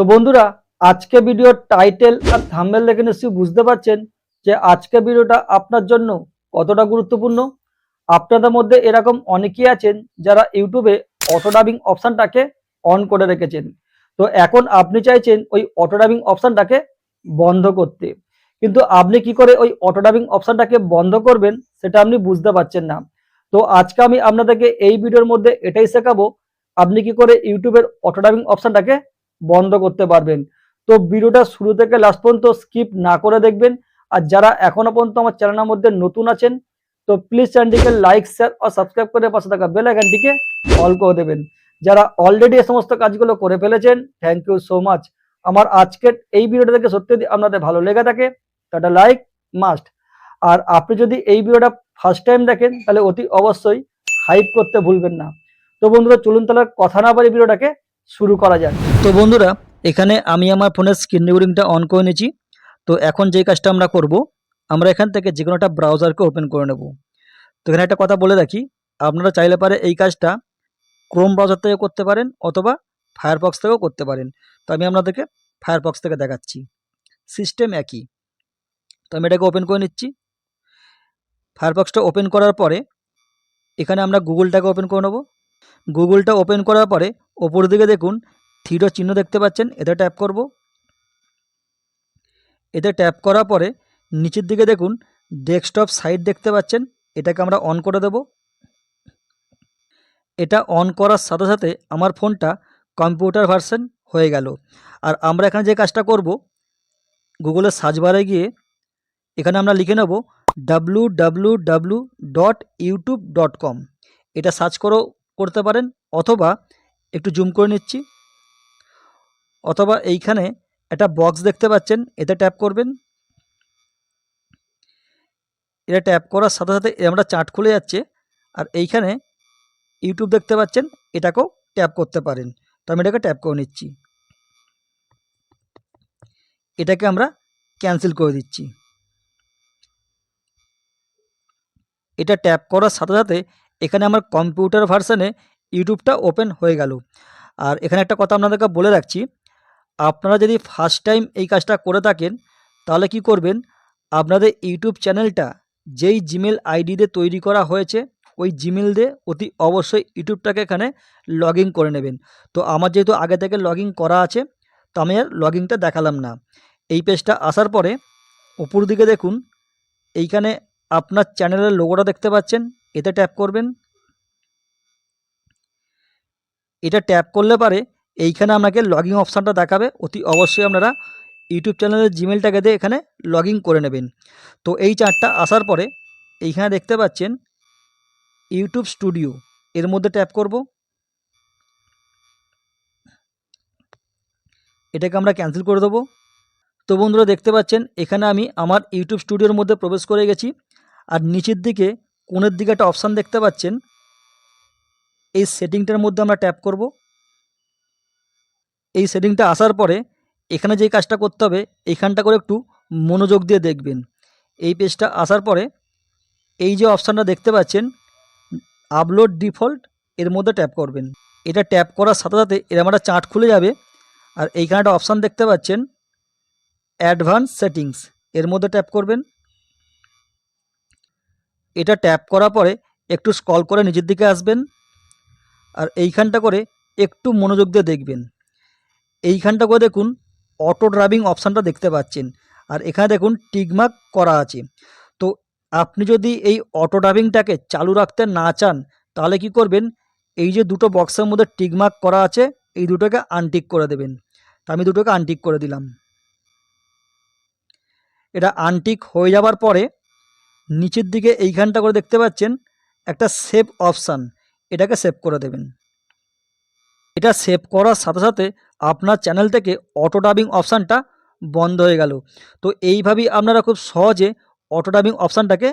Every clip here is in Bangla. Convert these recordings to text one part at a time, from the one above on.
তো বন্ধুরা, আজকে ভিডিওর টাইটেল আর থাম্বেল দেখে নিশ্চয়ই বুঝতে পারছেন যে আজকে ভিডিওটা আপনার জন্য কতটা গুরুত্বপূর্ণ। আপনাদের মধ্যে এরকম অনেকেই আছেন যারা ইউটিউবে অটো ডাবিং অপশনটাকে অন করে রেখেছেন। তো এখন আপনি চাইছেন ওই অটো ডাবিং অপশনটাকে বন্ধ করতে। কিন্তু আপনি কি করে ওই অটো ডাবিং অপশনটাকে বন্ধ করবেন সেটা আপনি বুঝতে পারছেন না। তো আজকে আমি আপনাদেরকে এই ভিডিওর মধ্যে এটাই শেখাবো, আপনি কি করে ইউটিউবের অটো ডাবিং অপশনটাকে বন্ধ করতে পারবেন। তো ভিডিওটা শুরু থেকে লাস্ট পর্যন্ত স্কিপ না করে দেখবেন। আর যারা এখনও পর্যন্ত আমার চ্যানেলের মধ্যে নতুন আছেন, তো প্লিজ চ্যানেলটিকে লাইক শেয়ার আর সাবস্ক্রাইব করে পাশে থাকা বেল আইকনটিকে অল করে দেবেন। যারা অলরেডি এই সমস্ত কাজগুলো করে ফেলেছেন থ্যাংক ইউ সো মাচ আমার আজকের এই ভিডিওটা দেখে সত্যি যদি আপনাদের ভালো লেগে থাকে, তাহলে লাইক মাস্ট আর আপনি যদি এই ভিডিওটা ফার্স্ট টাইম দেখেন, তাহলে অতি অবশ্যই হাইপ করতে ভুলবেন না। তো বন্ধুরা, চলুন তাহলে কথা না বলে ভিডিওটাকে শুরু করা যাক। তো বন্ধুরা, এখানে আমি আমার ফোনের স্ক্রিন রেকর্ডিংটা অন করে নিয়েছি। তো এখন যে কাজটা আমরা করব, আমরা এখান থেকে যে কোনো একটা ব্রাউজারকে ওপেন করে নেব। তো এখানে একটা কথা বলে রাখি, আপনারা চাইলে পারে এই কাজটা ক্রোম ব্রাউজার থেকে করতে পারেন অথবা ফায়ারবক্স থেকেও করতে পারেন। তো আমি আপনাদেরকে ফায়ারবক্স থেকে দেখাচ্ছি। সিস্টেম একই। তো আমি এটাকে ওপেন করে নিচ্ছি। ফায়ারবক্সটা ওপেন করার পরে, এখানে আমরা গুগলটাকে ওপেন করে নেব। গুগলটা ওপেন করার পরে ওপর দিকে দেখুন থ্রিডো চিহ্ন দেখতে পাচ্ছেন এতে ট্যাপ করব। এতে ট্যাপ করার পরে নিচের দিকে দেখুন, ডেস্কটপ সাইট দেখতে পাচ্ছেন, এটাকে আমরা অন করে দেব। এটা অন করার সাথে সাথে আমার ফোনটা কম্পিউটার ভার্সন হয়ে গেল। আর আমরা এখানে যে কাজটা করব গুগলের সার্চ বারে গিয়ে এখানে আমরা লিখে নেব W W W dot YouTube dot com এটা সার্চ করেও করতে পারেন, অথবা একটু জুম করে নিচ্ছি। অথবা এইখানে একটা বক্স দেখতে পাচ্ছেন এতে ট্যাপ করবেন। এটা ট্যাপ করার সাথে সাথে আমরা চার্ট খুলে যাচ্ছে, আর এইখানে ইউটিউব দেখতে পাচ্ছেন, এটাকেও ট্যাপ করতে পারেন। তো আমি এটাকে ট্যাপ করে নিচ্ছি। এটাকে আমরা ক্যান্সেল করে দিচ্ছি। এটা ট্যাপ করার সাথে সাথে এখানে আমার কম্পিউটার ভার্সানে ইউটিউবটা ওপেন হয়ে গেল। আর এখানে একটা কথা আপনাদেরকে বলে রাখছি, আপনারা যদি ফার্স্ট টাইম এই কাজটা করে থাকেন, তাহলে কি করবেন, আপনাদের ইউটিউব চ্যানেলটা যেই জিমেল আইডি দিয়ে তৈরি করা হয়েছে, ওই জিমেল দিয়ে অতি অবশ্যই ইউটিউবটাকে এখানে লগ করে নেবেন। তো আমার যেহেতু আগে থেকে লগ করা আছে, তো আমি আর লগ দেখালাম না। এই পেজটা আসার পরে, উপর দিকে দেখুন, এইখানে আপনার চ্যানেলের লোগোটা দেখতে পাচ্ছেন। এতে ট্যাপ করবেন। এটা ট্যাপ করলে পারে এইখানে আপনাকে লগইন অপশানটা দেখাবে। অতি অবশ্যই আপনারা ইউটিউব চ্যানেলের জিমেলটাকে দিয়ে এখানে লগ করে নেবেন। তো এই চারটা আসার পরে এইখানে দেখতে পাচ্ছেন ইউটিউব স্টুডিও এর মধ্যে ট্যাপ করব। এটাকে আমরা ক্যান্সেল করে দেবো। তো বন্ধুরা দেখতে পাচ্ছেন এখানে আমি আমার ইউটিউব স্টুডিওর মধ্যে প্রবেশ করে গেছি। আর নিচের দিকে কোণের দিকে একটা অপশান দেখতে পাচ্ছেন। এই সেটিংটার মধ্যে আমরা ট্যাপ করব। এই সেটিংটা আসার পরে এখানে যেই কাজটা করতে হবে এইখানটা করে একটু মনোযোগ দিয়ে দেখবেন। এই পেজটা আসার পরে এই যে অপশানটা দেখতে পাচ্ছেন আপলোড ডিফল্ট এর মধ্যে ট্যাপ করবেন। এটা ট্যাপ করার সাথে সাথে এরম একটা চার্ট খুলে যাবে। আর এইখানে একটা অপশান দেখতে পাচ্ছেন অ্যাডভান্স সেটিংস এর মধ্যে ট্যাপ করবেন। এটা ট্যাপ করার পরে একটু স্কল করে নিচের দিকে আসবেন আর এইখানটা করে একটু মনোযোগ দিয়ে দেখবেন। এইখানটা করে দেখুন অটো ড্রাইভিং অপশানটা দেখতে পাচ্ছেন। আর এখানে দেখুন টিকমার্ক করা আছে। তো আপনি যদি এই অটো ড্রাইভিংটাকে চালু রাখতে না চান, তাহলে কি করবেন? এই যে দুটো বক্সের মধ্যে টিকমার্ক করা আছে, এই দুটোকে আনটিক করে দেবেন। তা আমি দুটোকে আনটিক করে দিলাম। এটা আনটিক হয়ে যাবার পরে নিচের দিকে এইখানটা করে দেখতে পাচ্ছেন, একটা সেভ অপশান এটাকে সেভ করে দেবেন। এটা সেভ করার সাথে সাথে আপনার চ্যানেল থেকে অটো ডাবিং অপশানটা বন্ধ হয়ে গেল। তো এইভাবেই আপনারা খুব সহজে অটো ডাবিং অপশানটাকে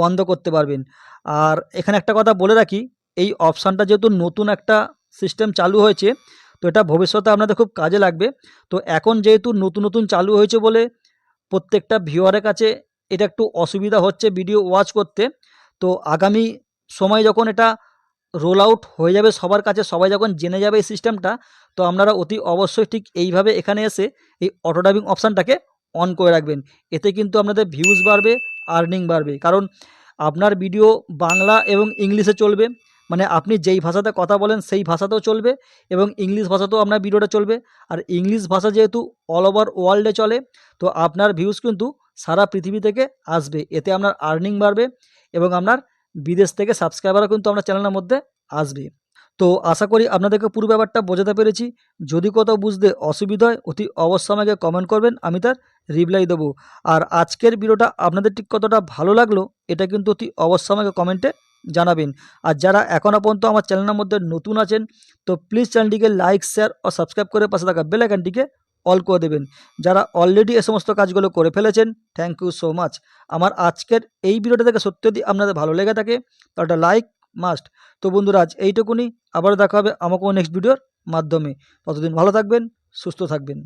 বন্ধ করতে পারবেন। আর এখানে একটা কথা বলে রাখি, এই অপশানটা যেহেতু নতুন একটা সিস্টেম চালু হয়েছে, তো এটা ভবিষ্যতে আপনাদের খুব কাজে লাগবে। তো এখন যেহেতু নতুন নতুন চালু হয়েছে বলে প্রত্যেকটা ভিউয়ারের কাছে এটা একটু অসুবিধা হচ্ছে ভিডিও ওয়াচ করতে। তো আগামী সময় যখন এটা রোল আউট হয়ে যাবে সবার কাছে, সবাই যখন জেনে যাবে এই সিস্টেমটা তো আপনারা অতি অবশ্যই ঠিক এইভাবে এখানে এসে এই অটো ডাবিং অপশানটাকে অন করে রাখবেন। এতে কিন্তু আপনাদের ভিউজ বাড়বে আর্নিং বাড়বে। কারণ আপনার ভিডিও বাংলা এবং ইংলিশে চলবে মানে আপনি যেই ভাষাতে কথা বলেন সেই ভাষাতেও চলবে এবং ইংলিশ ভাষাতেও আপনার ভিডিওটা চলবে। আর ইংলিশ ভাষা যেহেতু অল ওভার ওয়ার্ল্ডে চলে, তো আপনার ভিউজ কিন্তু সারা পৃথিবী থেকে আসবে। এতে আপনার আর্নিং বাড়বে এবং আপনার বিদেশ থেকে সাবস্ক্রাইবারও কিন্তু আপনার চ্যানেলের মধ্যে আসবে। তো আশা করি আপনাদেরকে পুরো ব্যাপারটা বোঝাতে পেরেছি। যদি কোথাও বুঝতে অসুবিধা হয়, অতি অবশ্যই আমাকে কমেন্ট করবেন, আমি তার রিপ্লাই দেবো। আর আজকের ভিডিওটা আপনাদের ঠিক কতটা ভালো লাগল, এটা কিন্তু অতি অবশ্যই আমাকে কমেন্টে জানাবেন। আর যারা এখনও পর্যন্ত আমার চ্যানেলের মধ্যে নতুন আছেন, তো প্লিজ চ্যানেলটিকে লাইক শেয়ার ও সাবস্ক্রাইব করে পাশে থাকা বেল আইকনটিকে অল করে দেবেন। যারা অলরেডি এ সমস্ত কাজগুলো করে ফেলেছেন থ্যাংক ইউ সো মাচ আমার আজকের এই ভিডিওটা থেকে সত্যি যদি আপনাদের ভালো লেগে থাকে, তাহলে লাইক মাস্ট তো বন্ধুরা, আজ এইটুকুনি। আবার দেখা হবে আমাকেও নেক্সট ভিডিওর মাধ্যমে। ততদিন ভালো থাকবেন, সুস্থ থাকবেন।